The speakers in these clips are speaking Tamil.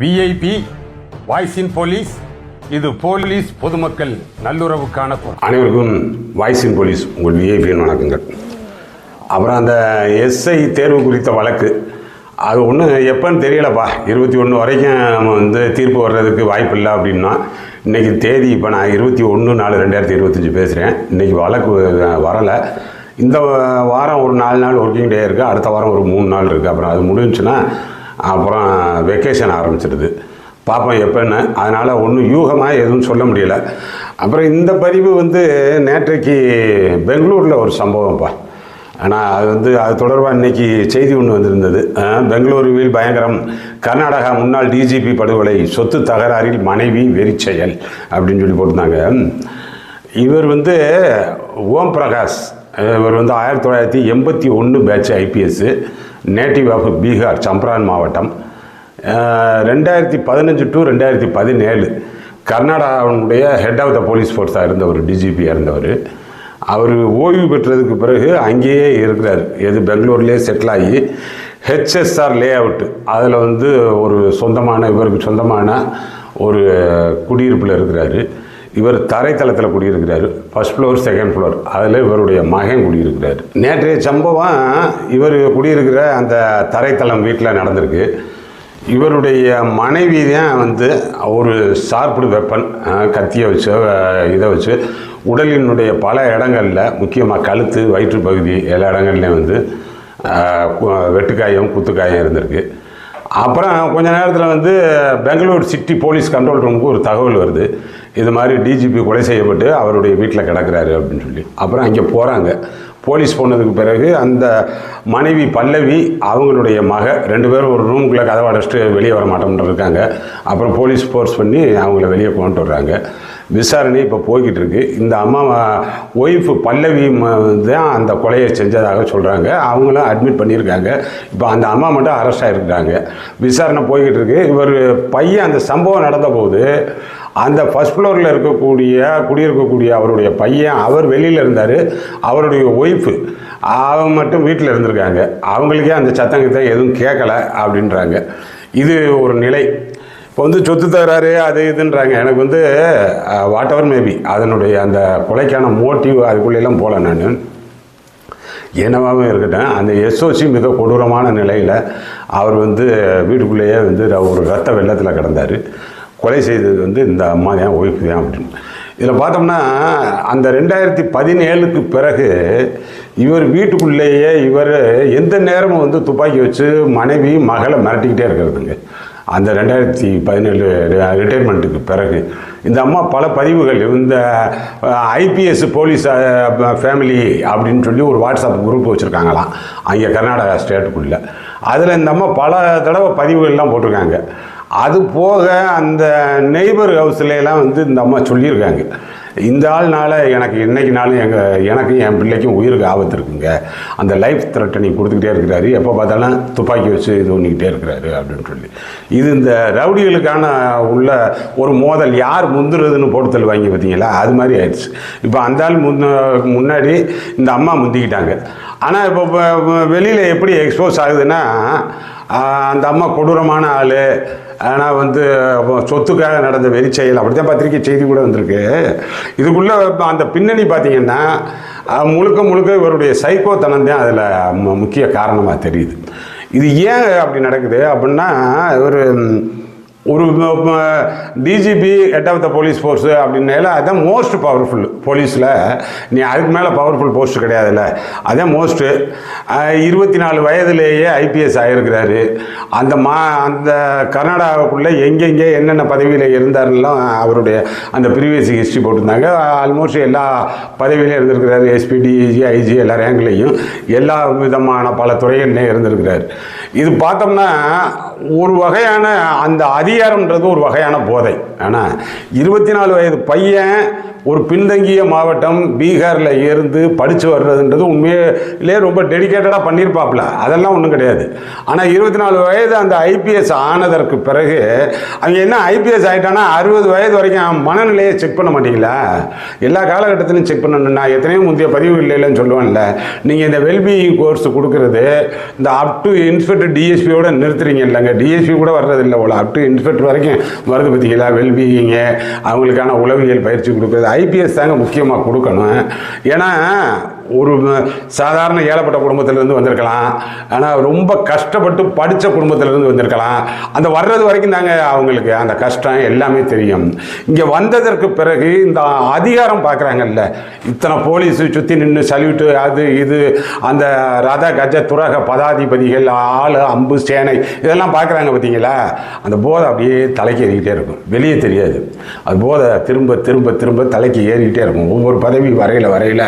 விஐபி வாய்ஸின் போலீஸ் இது போலீஸ் பொதுமக்கள் நல்லுறவுக்கான அனைவருக்கும் அனைவருக்கும் வாய்ஸின் போலீஸ் உங்கள் விஐபியின் வணக்கங்கள். அப்புறம் அந்த எஸ்ஐ தேர்வு குறித்த வழக்கு. அது ஒன்றும் எப்போன்னு தெரியலப்பா. இருபத்தி ஒன்று வரைக்கும் நம்ம வந்து தீர்ப்பு வர்றதுக்கு வாய்ப்பு இல்லை அப்படின்னா இன்றைக்கி தேதி இப்போ நான் இருபத்தி ஒன்று நாலு ரெண்டாயிரத்தி இருபத்தஞ்சி பேசுகிறேன் இன்றைக்கி வழக்கு வரலை. இந்த வாரம் ஒரு நாலு நாள் ஒர்க்கிங் டே இருக்குது அடுத்த வாரம் ஒரு மூணு நாள் இருக்குது அப்புறம் அது முடிஞ்சுன்னா அப்புறம் வெக்கேஷன் ஆரம்பிச்சிடுது. பார்ப்போம் எப்போன்னு அதனால் ஒன்றும் யூகமாக எதுவும் சொல்ல முடியல. அப்புறம் இந்த பதிவு வந்து நேற்றைக்கு பெங்களூரில் ஒரு சம்பவம்ப்பா. ஆனால் அது வந்து அது தொடர்பாக இன்னைக்கு செய்தி ஒன்று வந்திருந்தது. பெங்களூருவில் பயங்கரம் கர்நாடகா முன்னாள் டிஜிபி படுகொலை சொத்து தகராறில் மனைவி வெறிச்செயல் அப்படின்னு சொல்லி போட்டிருந்தாங்க. இவர் வந்து ஓம் பிரகாஷ் இவர் வந்து ஆயிரத்தி தொள்ளாயிரத்தி எண்பத்தி ஒன்று batch IPS native of Bihar Champaran மாவட்டம். ரெண்டாயிரத்தி பதினஞ்சு டு ரெண்டாயிரத்தி பதினேழு கர்நாடகாவுடைய ஹெட் ஆஃப் த போலீஸ் ஃபோர்ஸாக இருந்தவர் டிஜிபியாக இருந்தவர். அவர் ஓய்வு பெற்றதுக்கு பிறகு அங்கேயே இருக்கிறார். எது பெங்களூர்லேயே செட்டில் ஆகி ஹெச்எஸ்ஆர் லே அவுட்டு அதில் வந்து ஒரு சொந்தமான இவருக்கு சொந்தமான ஒரு குடியிருப்பில் இருக்கிறாரு. இவர் தரைத்தளத்தில் குடியிருக்கிறார். ஃபர்ஸ்ட் ஃப்ளோர் செகண்ட் ஃப்ளோர் அதில் இவருடைய மகன் குடியிருக்கிறார். நேற்றைய சம்பவம் இவர் குடியிருக்கிற அந்த தரைத்தளம் வீட்டில் நடந்திருக்கு. இவருடைய மனைவி தான் வந்து ஒரு ஷார்ப்டு வெப்பன் கத்தியை வச்சு இதை வச்சு உடலினுடைய பல இடங்களில் முக்கியமாக கழுத்து வயிற்று பகுதி எல்லா இடங்கள்லையும் வந்து வெட்டுக்காயம் குத்துக்காயம் இருந்திருக்கு. அப்புறம் கொஞ்ச நேரத்தில் வந்து பெங்களூர் சிட்டி போலீஸ் கண்ட்ரோல் ரூமுக்கு ஒரு தகவல் வருது. இது மாதிரி டிஜிபி கொலை செய்யப்பட்டு அவருடைய வீட்டில் கிடக்கிறாரு அப்படின்னு சொல்லி. அப்புறம் அங்கே போகிறாங்க போலீஸ் போனதுக்கு பிறகு அந்த மனைவி பல்லவி அவங்களுடைய மக ரெண்டு பேரும் ஒரு ரூமுக்குள்ளே கதவை அடைச்சிட்டு வெளியே வர மாட்டோம்னு இருக்காங்க. அப்புறம் போலீஸ் ஃபோர்ஸ் பண்ணி அவங்கள வெளியே கொண்டு வர்றாங்க. விசாரணை இப்போ போய்கிட்டு இருக்கு. இந்த அம்மா ஒய்ஃபு பல்லவி தான் அந்த கொலையை செஞ்சதாக சொல்கிறாங்க அவங்களும் அட்மிட் பண்ணியிருக்காங்க. இப்போ அந்த அம்மா மட்டும் அரெஸ்ட் ஆகிருக்கிறாங்க விசாரணை போய்கிட்டு இருக்கு. இவர் பையன் அந்த சம்பவம் நடந்த போது அந்த ஃபஸ்ட் ஃப்ளோரில் இருக்கக்கூடிய குடியிருக்கக்கூடிய அவருடைய பையன் அவர் வெளியில் இருந்தார். அவருடைய ஒய்ஃபு அவங்க மட்டும் வீட்டில் இருந்திருக்காங்க. அவங்களுக்கே அந்த சத்தங்கத்தை எதுவும் கேட்கல அப்படின்றாங்க. இது ஒரு நிலை. இப்போ வந்து சொத்து தகராறு அது இதுன்றாங்க. எனக்கு வந்து வாட் எவர் மேபி அதனுடைய அந்த கொலைக்கான மோட்டிவ் அதுக்குள்ளெல்லாம் போகல நான். என்னவாகவும் இருக்கட்டும் அந்த எஸ்ஓசி மிக கொடூரமான நிலையில் அவர் வந்து வீட்டுக்குள்ளேயே வந்து ஒரு ரத்த வெள்ளத்தில் கிடந்தார். கொலை செய்தது வந்து இந்த அம்மா தான் ஒய்ஃப் தான் அப்படின்னு இதில் பார்த்தோம்னா அந்த ரெண்டாயிரத்தி பதினேழுக்கு பிறகு இவர் வீட்டுக்குள்ளேயே இவர் எந்த நேரமும் வந்து துப்பாக்கி வச்சு மனைவி மகளை மிரட்டிக்கிட்டே இருக்கிறதுங்க. அந்த ரெண்டாயிரத்தி பதினேழு ரிட்டைர்மெண்ட்டுக்கு பிறகு. இந்த அம்மா பல பதிவுகள் இந்த ஐபிஎஸ் போலீஸ் ஃபேமிலி அப்படின்னு சொல்லி ஒரு வாட்ஸ்அப் குரூப் வச்சுருக்காங்களாம். அங்கே கர்நாடகா ஸ்டேட்டுக்குள்ளே அதில் இந்த அம்மா பல தடவை பதிவுகள்லாம் போட்டிருக்காங்க. அது போக அந்த நெய்பர் ஹவுஸ்லாம் வந்து இந்த அம்மா சொல்லியிருக்காங்க. இந்த ஆள்னால எனக்கு இன்னைக்கு நாளும் எங்கள் எனக்கும் என் பிள்ளைக்கும் உயிருக்கு ஆபத்து இருக்குங்க. அந்த லைஃப் த்ரெட்டனிங் கொடுத்துக்கிட்டே இருக்கிறாரு. எப்போ பார்த்தாலும் துப்பாக்கி வச்சு இது பண்ணிக்கிட்டே இருக்கிறாரு அப்படின்னு சொல்லி. இது இந்த ரவுடிகளுக்கான உள்ள ஒரு மோதல் யார் முந்துறதுன்னு போட்டு வாங்கி பார்த்தீங்களா? அது மாதிரி ஆயிடுச்சு. இப்போ அந்த ஆள் முன்ன முன்னாடி இந்த அம்மா முந்திக்கிட்டாங்க. ஆனால் இப்போ வெளியில் எப்படி எக்ஸ்போஸ் ஆகுதுன்னா அந்த அம்மா கொடூரமான ஆள் ஆனால் வந்து சொத்துக்காக நடந்த வெறிச்செயல் அப்படி தான் பத்திரிக்கை செய்தி கூட வந்திருக்கு. இதுக்குள்ளே அந்த பின்னணி பார்த்தீங்கன்னா முழுக்க முழுக்க இவருடைய சைக்கோத்தனம் தான் அதில் முக்கிய காரணமாக தெரியுது. இது ஏன் அப்படி நடக்குது அப்படின்னா இவர் ஒரு DGP head of the police force அப்படின்னால அதுதான் மோஸ்ட் பவர்ஃபுல் போலீஸில் நீ அதுக்கு மேலே பவர்ஃபுல் போஸ்ட் கிடையாதுல்ல. அதான் மோஸ்ட்டு இருபத்தி நாலு வயதிலேயே ஐபிஎஸ் ஆகிருக்கிறாரு அந்த மா அந்த கர்நாடகாவுக்குள்ளே எங்கெங்கே என்னென்ன பதவியில் இருந்தாருலாம் அவருடைய அந்த ப்ரீவியஸ் ஹிஸ்ட்ரி போட்டிருந்தாங்க. ஆல்மோஸ்ட் எல்லா பதவியிலையும் இருந்திருக்கிறாரு. எஸ்பி டிஜி ஐஜி எல்லா ரேங்க்லேயும் எல்லா விதமான பல துறைகள்லேயும் இருந்திருக்கிறார். இது பார்த்தோம்னா ஒரு வகையான அந்த அதிகாரம்ன்றது ஒரு வகையான போதை. ஆனால் இருபத்தி நாலு வயது பையன் ஒரு பின்தங்கிய மாவட்டம் பீகாரில் இருந்து படித்து வர்றதுன்றது உண்மையிலே ரொம்ப டெடிக்கேட்டடாக பண்ணியிருப்பாப்புல. அதெல்லாம் ஒன்றும் கிடையாது. ஆனால் இருபத்தி நாலு வயது அந்த ஐபிஎஸ் ஆனதற்கு பிறகு அவங்க என்ன ஐபிஎஸ் ஆகிட்டானா அறுபது வயது வரைக்கும் மனநிலையை செக் பண்ண மாட்டீங்களா? எல்லா காலகட்டத்திலும் செக் பண்ணணும்னா நான் எத்தனையோ முந்தைய பதிவு இல்லைன்னு சொல்லுவேன்ல. நீங்கள் இந்த வெல்பீயிங் கோர்ஸ் கொடுக்கறது இந்த அப் டு இன்ஸ்பெக்டர் டிஎஸ்பியோட நிறுத்துறீங்க இல்லைங்க. டிஎஸ்பி கூட வர்றதில்லை அவ்வளோ அப் டு இன்ஸ்பெக்டர் வரைக்கும் வருது பார்த்தீங்களா வெல்பீயிங்கு அவங்களுக்கான உளவியல் பயிற்சி கொடுக்குறது ஐபிஎஸ் தாங்க முக்கியமாக கொடுக்கணும். ஏன்னா ஒரு சாதாரண ஏழப்பட்ட குடும்பத்திலேருந்து வந்திருக்கலாம். ஆனால் ரொம்ப கஷ்டப்பட்டு படித்த குடும்பத்திலேருந்து வந்திருக்கலாம். அந்த வர்றது வரைக்கும் தாங்க அவங்களுக்கு அந்த கஷ்டம் எல்லாமே தெரியும். இங்கே வந்ததற்கு பிறகு இந்த அதிகாரம் பார்க்குறாங்கல்ல இத்தனை போலீஸ் சுற்றி நின்று சல்யூட்டு அது இது அந்த ரத கஜ துரக பதாதிபதிகள் ஆள் அம்பு சேனை இதெல்லாம் பார்க்குறாங்க பார்த்தீங்களா அந்த போதை அப்படியே தலைக்கு ஏறிக்கிட்டே இருக்கும். வெளியே தெரியாது. அது போதை திரும்ப திரும்ப திரும்ப தலைக்கு ஏறிக்கிட்டே இருக்கும். ஒவ்வொரு பதவி வரையில் வரையில்.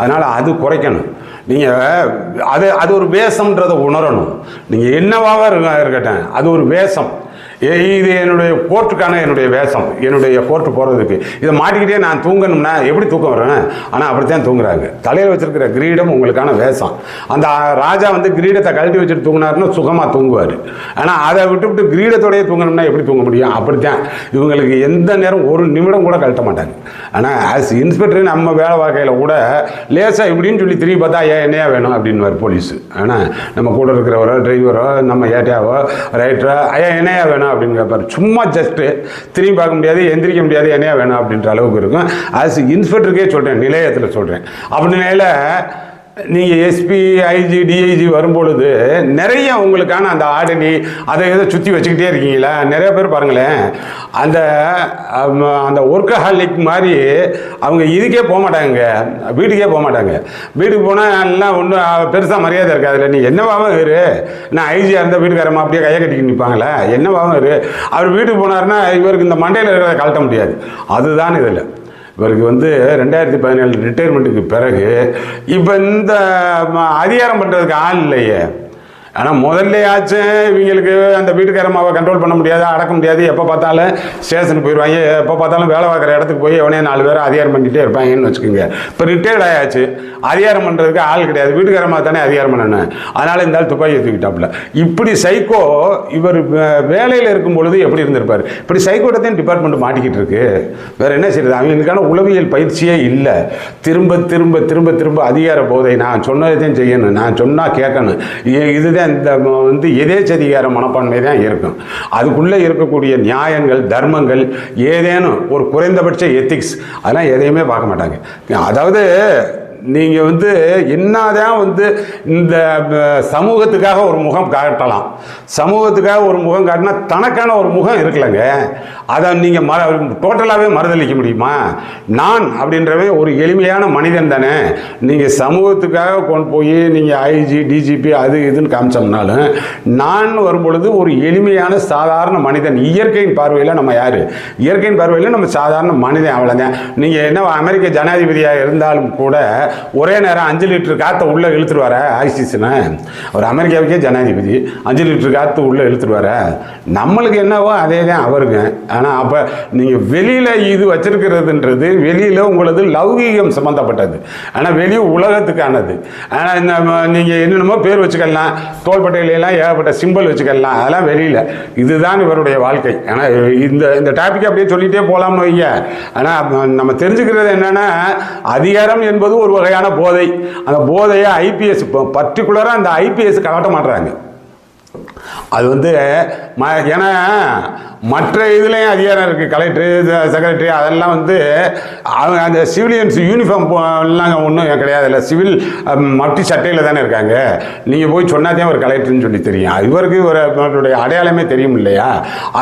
அதனால் அது குறைக்கணும். நீங்கள் அது அது ஒரு வேஷம்ன்றதை உணரணும். நீங்கள் என்னவாக இருக்க இருக்கட்டும் அது ஒரு வேஷம். இது என்னுடைய கோர்ட்டுக்கான என்னுடைய வேஷம். என்னுடைய கோர்ட்டு போகிறதுக்கு இதை மாட்டிக்கிட்டே நான் தூங்கணும்னா எப்படி தூக்கம் வரேன் ஆனால் அப்படித்தான் தூங்குறாங்க. தலையில் வச்சிருக்கிற கிரீடம் உங்களுக்கான வேஷம். அந்த ராஜா வந்து கிரீடத்தை கழட்டி வச்சுட்டு தூங்கினாருன்னா சுகமாக தூங்குவார். ஆனால் அதை விட்டு விட்டு கிரீடத்தோடயே தூங்கணும்னா எப்படி தூங்க முடியும்? அப்படித்தான். இவங்களுக்கு எந்த நேரம் ஒரு நிமிடம் கூட கழட்ட மாட்டாங்க ஆனால் ஆஸ் இன்ஸ்பெக்டர் நம்ம வேலை வாழ்க்கையில் கூட லேசாக இப்படின்னு சொல்லி திரும்பி பார்த்தா ஏன் என்னையா வேணும்? அப்படின்னு போலீஸ். ஆனால் நம்ம கூட இருக்கிறவரோ டிரைவரோ நம்ம ஏட்டையாவோ ரைட்டரோ ஐயா என்னையா வேணும்? அப்படின்னு கேட்பார் சும்மா ஜஸ்ட்டு திரும்பி பார்க்க முடியாது எந்திரிக்க முடியாது என்னையா வேணும் அப்படின்ற அளவுக்கு இருக்கும். அஸ் இன்ஸ்பெக்டருக்கே சொல்கிறேன் நிலையத்தில் சொல்கிறேன் அப்படி நிலையில் நீங்கள் எஸ்பி ஐஜி டிஐஜி வரும்பொழுது நிறைய உங்களுக்கான அந்த ஆடனி அதை எதை சுற்றி வச்சுக்கிட்டே இருக்கீங்களா? நிறைய பேர் பாருங்களேன். அந்த அந்த ஒர்க்கஹாலிக் மாதிரி அவங்க இதுக்கே போக மாட்டாங்க. வீட்டுக்கே போக மாட்டாங்க. வீட்டுக்கு போனால் எல்லாம் ஒன்றும் பெருசாக மரியாதை இருக்காது இல்லை. நீ என்னவாகவும் இரு. நான் ஐஜியாக இருந்தால் வீட்டுக்காரமா அப்படியே கையை கட்டிக்கிட்டு நிற்பாங்களே என்னவாகவும் இரு. அவர் வீட்டுக்கு போனாருன்னா இவருக்கு இந்த மண்டையில் இருக்கிறத கழட்ட முடியாது. அதுதான் இதில். இவருக்கு வந்து ரெண்டாயிரத்தி பதினேழு ரிட்டையர்மெண்ட்டுக்கு பிறகு இப்போ இந்த ம- அதிகாரம் பண்ணுறதுக்கு ஆள் இல்லையே. ஆனால் முதல்லையாச்சும் இவங்களுக்கு அந்த வீட்டுக்காரமாவை கண்ட்ரோல் பண்ண முடியாது அடக்க முடியாது. எப்போ பார்த்தாலும் ஸ்டேஷனுக்கு போயிடுவாங்க எப்போ பார்த்தாலும் வேலை பார்க்குற இடத்துக்கு போய் எவனே நாலு பேர் அதிகாரம் பண்ணிகிட்டே இருப்பாங்கன்னு வச்சுக்கோங்க. இப்போ ரிட்டையர்ட் ஆயாச்சு. அதிகாரம் பண்ணுறதுக்கு ஆள் கிடையாது. வீட்டுக்காரமாக தானே அதிகாரம் பண்ணணும். அதனால் இந்த ஆள் துப்பாக்கி தூக்கிட்டாப்புல இப்படி சைக்கோ இவர் வேலையில் இருக்கும் பொழுது எப்படி இருந்திருப்பார்? இப்படி சைக்கோட்டத்தையும் டிபார்ட்மெண்ட் மாட்டிக்கிட்டு இருக்கு. வேறு என்ன செய்யுது அவங்களுக்கான உளவியல் பயிற்சியே இல்லை. திரும்ப திரும்ப திரும்ப திரும்ப அதிகார போதை நான் சொன்னதையும் செய்யணும். நான் சொன்னால் கேட்கணும். இதுதான் இந்த வந்து எதேச்சதிகார மனப்பான்மை தான் இருக்கும். அதுக்குள்ளே இருக்கக்கூடிய நியாயங்கள் தர்மங்கள் ஏதேனும் ஒரு குறைந்தபட்ச எத்திக்ஸ் அதெல்லாம் எதையுமே பார்க்க மாட்டாங்க. அதாவது நீங்கள் வந்து என்னதான் வந்து இந்த சமூகத்துக்காக ஒரு முகம் காட்டலாம். சமூகத்துக்காக ஒரு முகம் காட்டினா தனக்கான ஒரு முகம் இருக்குல்லங்க அதை நீங்கள் மற டோட்டலாகவே மறுதளிக்க முடியுமா? நான் அப்படின்றவே ஒரு எளிமையான மனிதன் தானே. நீங்கள் சமூகத்துக்காக கொண்டு போய் நீங்கள் ஐஜி டிஜிபி அது இதுன்னு காமிச்சோம்னாலும் நான் வரும்பொழுது ஒரு எளிமையான சாதாரண மனிதன். இயற்கையின் பார்வையில் நம்ம யார்? இயற்கையின் பார்வையில் நம்ம சாதாரண மனிதன் அவ்வளோதான் நீங்கள் என்ன அமெரிக்க ஜனாதிபதியாக இருந்தாலும் கூட ஒரே நேரம் அஞ்சு லிட்டர் காற்றை உள்ளே இழுத்துருவார ஆக்சிஜனை அவர் அமெரிக்காவுக்கே ஜனாதிபதி. அஞ்சு லிட்டர் காற்று உள்ளே இழுத்துருவார? நம்மளுக்கு என்னவோ அதே தான் அவருங்க. ஆனால் அப்போ நீங்கள் வெளியில் இது வச்சிருக்கிறதுன்றது வெளியில் உங்களது லௌகீகம் சம்மந்தப்பட்டது ஆனால் வெளி உலகத்துக்கானது. ஆனால் இந்த நீங்கள் என்னென்னமோ பேர் வச்சுக்கலாம். தோள்பட்டையிலாம் ஏகப்பட்ட சிம்பிள் வச்சுக்கலாம். அதெல்லாம் வெளியில். இதுதான் இவருடைய வாழ்க்கை. ஆனால் இந்த இந்த டாபிக் அப்படியே சொல்லிகிட்டே போகலாம்னு வைங்க. ஆனால் நம்ம தெரிஞ்சுக்கிறது என்னென்னா அதிகாரம் என்பது ஒரு வகையான போதை. அந்த போதையை ஐபிஎஸ் பர்டிகுலராக அந்த ஐபிஎஸ் காட்ட மாட்டுறாங்க. அது வந்து ம ஏன்னா மற்ற இதுலேயும் அதிகாரம் இருக்குது கலெக்டர் செக்ரட்டரி அதெல்லாம் வந்து அவங்க அந்த சிவிலியன்ஸ் யூனிஃபார்ம் எல்லாம் ஒன்றும் கிடையாது. இல்லை சிவில் மட்டி சட்டையில் தானே இருக்காங்க. நீங்கள் போய் சொன்னாதே ஒரு கலெக்டர்னு சொல்லி தெரியும். இவருக்கு ஒரு அவருடைய அடையாளமே தெரியும் இல்லையா?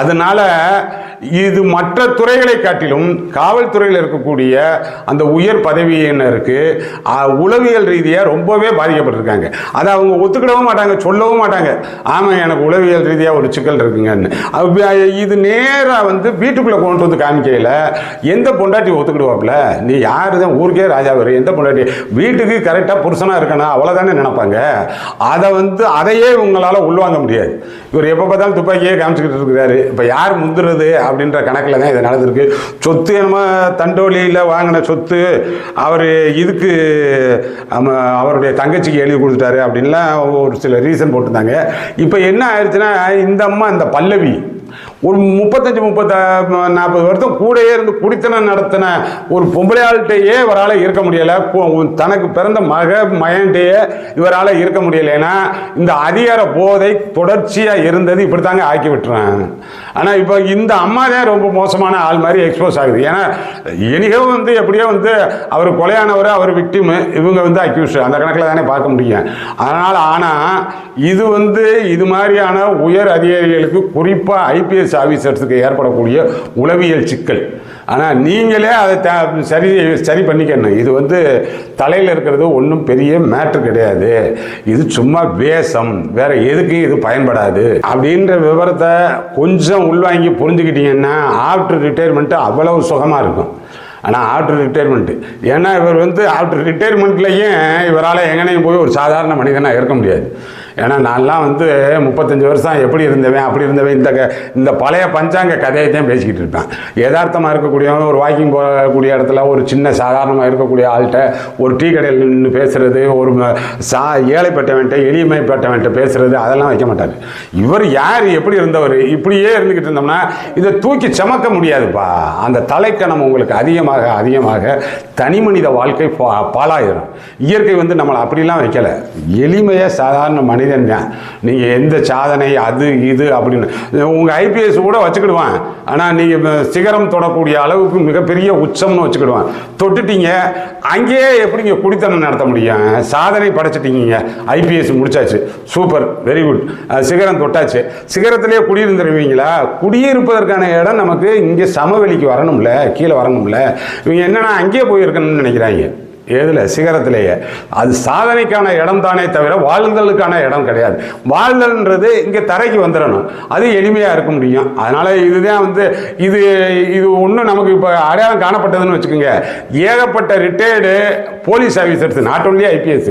அதனால் இது மற்ற துறைகளை காட்டிலும் காவல்துறையில் இருக்கக்கூடிய அந்த உயர் பதவியினருக்கு உளவியல் ரீதியாக ரொம்பவே பாதிக்கப்பட்டிருக்காங்க. அதை அவங்க ஒத்துக்கிடவும் மாட்டாங்க சொல்லவும் மாட்டாங்க. ஆமாம் எனக்கு உளவியல் ரீதியாக ஒரு சிக்கல் இருக்குங்கன்னு. இது நேராக வந்து வீட்டுக்குள்ளே கொண்டு வந்து காமிக்கையில் எந்த பொண்டாட்டி ஒத்துக்கிடுவாப்புல? நீ யார் தான் ஊருக்கே ராஜா வரு எந்த பொண்டாட்டி? வீட்டுக்கு கரெக்டாக புருஷனாக இருக்கணும் அவ்வளோதானே நினைப்பாங்க. அதை வந்து அதையே உங்களால் உள்வாங்க முடியாது. இவர் எப்போ பார்த்தாலும் துப்பாக்கியே காமிச்சிக்கிட்டு இருக்கிறாரு. இப்போ யார் முந்துறது? அப்படின்ற கணக்கில் தான் இது நடந்திருக்கு. சொத்து என்னமோ தண்டோலியில் வாங்கின சொத்து அவர் இதுக்கு அவருடைய தங்கச்சிக்கு எழுதி கொடுத்துட்டாரு அப்படின்லாம் ஒரு சில ரீசன் போட்டிருந்தாங்க. இப்போ என்ன ஆயிடுச்சுன்னா இந்த அம்மா இந்த பல்லவி ஒரு முப்பத்தஞ்சு முப்பத்த நாற்பது வருஷம் கூடயே இருந்து குடித்தனம் நடத்தின ஒரு பொம்பளையாள்கிட்டயே இவரால் இருக்க முடியலை. தனக்கு பிறந்த மக மயன்கிட்டயே இவரால் இருக்க முடியலைன்னா இந்த அதிகார போதை தொடர்ச்சியாக இருந்தது இப்படி தாங்க ஆக்கி விட்டுறேன் ஆனால் இப்போ இந்த அம்மா தான் ரொம்ப மோசமான ஆள் மாதிரி எக்ஸ்போஸ் ஆகுது. ஏன்னா எனிகவும் வந்து எப்படியோ வந்து அவர் கொலையானவர் அவர் விக்டிமு இவங்க வந்து அக்யூஸ் அந்த கணக்கில் தானே பார்க்க முடியும். அதனால் ஆனால் இது வந்து இது மாதிரியான உயர் அதிகாரிகளுக்கு குறிப்பாக ஐபிஎஸ் ஆஃபீஸர்ஸுக்கு ஏற்படக்கூடிய உளவியல் சிக்கல். ஆனால் நீங்களே அதை சரி சரி பண்ணிக்கணும் இது வந்து தலையில் இருக்கிறது ஒன்றும் பெரிய மேட்ரு கிடையாது. இது சும்மா வேஷம். வேற எதுக்கும் இது பயன்படாது? அப்படின்ற விவரத்தை கொஞ்சம் உள்வாங்கி புரிஞ்சுக்கிட்டீங்கன்னா ஆஃப்டர் ரிட்டையர்மெண்ட்டு அவ்வளவு சுகமாக இருக்கும். ஆனால் ஆஃப்டர் ரிட்டையர்மெண்ட்டு ஏன்னா இவர் வந்து ஆஃப்டர் ரிட்டையர்மெண்ட்லேயும் இவரால் எங்கனையும் போய் ஒரு சாதாரண மனிதனாக இருக்க முடியாது? ஏன்னா நான்லாம் வந்து முப்பத்தஞ்சு வருஷம் எப்படி இருந்தவன் அப்படி இருந்தவன் இந்த க- இந்த பழைய பஞ்சாங்க கதையை தான் பேசிக்கிட்டு இருப்பேன். யதார்த்தமாக இருக்கக்கூடியவன் ஒரு வாக்கிங் போகக்கூடிய இடத்துல ஒரு சின்ன சாதாரணமாக இருக்கக்கூடிய ஆள்கிட்ட ஒரு டீ கடையில் நின்று பேசுகிறது ஒரு சா ஏழைப்பட்டவன்ட்ட எளிமைப்பட்டவன்ட்ட பேசுறது அதெல்லாம் வைக்க மாட்டார். இவர் யார் எப்படி இருந்தவர் இப்படியே இருந்துக்கிட்டு இருந்தோம்னா இதை தூக்கி சமக்க முடியாதுப்பா. அந்த தலைக்கணம் உங்களுக்கு அதிகமாக அதிகமாக தனி மனித வாழ்க்கை பா- இயற்கை வந்து நம்மளை அப்படிலாம் வைக்கலை. எளிமையாக சாதாரண மனிதன் தான் நீங்கள் எந்த சாதனை அது இது அப்படின்னு. உங்கள் ஐபிஎஸ் கூட வச்சுக்கிடுவான். ஆனால் நீங்கள் சிகரம் தொடக்கூடிய அளவுக்கு மிகப்பெரிய உச்சம்னு வச்சுக்கிடுவான். தொட்டுட்டீங்க. அங்கேயே எப்படிங்க குடித்தனம் நடத்த முடியும்? சாதனை படைச்சிட்டீங்க ஐபிஎஸ் முடிச்சாச்சு. சூப்பர். வெரி குட் சிகரம் தொட்டாச்சு. சிகரத்திலே குடியிருந்துருவீங்களா? குடியிருப்பதற்கான இடம் நமக்கு இங்கே சமவெளிக்கு வரணும்ல கீழே வரணும்ல. இவங்க என்னென்னா அங்கேயே போயிருக்கணும்னு நினைக்கிறாங்க. எதில் சிகரத்திலேயே. அது சாதனைக்கான இடம் தானே தவிர வாழ்தலுக்கான இடம் கிடையாது. வாழ்தல்ன்றது இங்கே தரைக்கு வந்துடணும். அது எளிமையாக இருக்க முடியும். அதனால் இதுதான் வந்து இது இது ஒன்றும் நமக்கு இப்போ அடையாளம் காணப்பட்டதுன்னு வச்சுக்கோங்க. ஏகப்பட்ட retired police officers not only IPS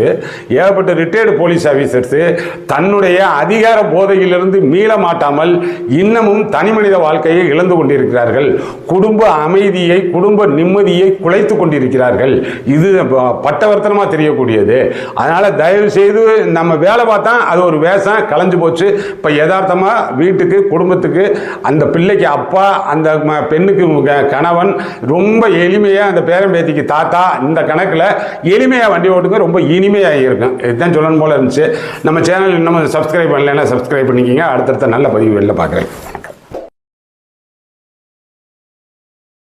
ஏகப்பட்ட ரிட்டையர்டு போலீஸ் ஆஃபீஸர்ஸ் தன்னுடைய அதிகார போதையிலிருந்து மீள மாட்டாமல் இன்னமும் தனிமனித வாழ்க்கையை இழந்து கொண்டிருக்கிறார்கள். குடும்ப அமைதியை குடும்ப நிம்மதியை குலைத்து கொண்டிருக்கிறார்கள். இது பட்டவர்த்தனமாக தெரியக்கூடியது. அதனால் தயவு செய்து நம்ம வேலை பார்த்தா அது ஒரு வேஷம் கலைஞ்சு போச்சு. இப்போ யதார்த்தமாக வீட்டுக்கு குடும்பத்துக்கு அந்த பிள்ளைக்கு அப்பா அந்த ம- பெண்ணுக்கு க- கணவன் ரொம்ப எளிமையாக அந்த பேரம்பேத்திக்கு தாத்தா இந்த கணக்கில் எளிமையாக வண்டி ஓட்டுங்க ரொம்ப இனிமையாக இருக்கும் இதுதான் சொல்லணும் போல இருந்துச்சு. நம்ம சேனல் இன்னும் சப்ஸ்கிரைப் பண்ணலைன்னா சப்ஸ்கிரைப் பண்ணிக்கிங்க. அடுத்தடுத்த நல்ல பதிவு வெளில பார்க்குறேன்.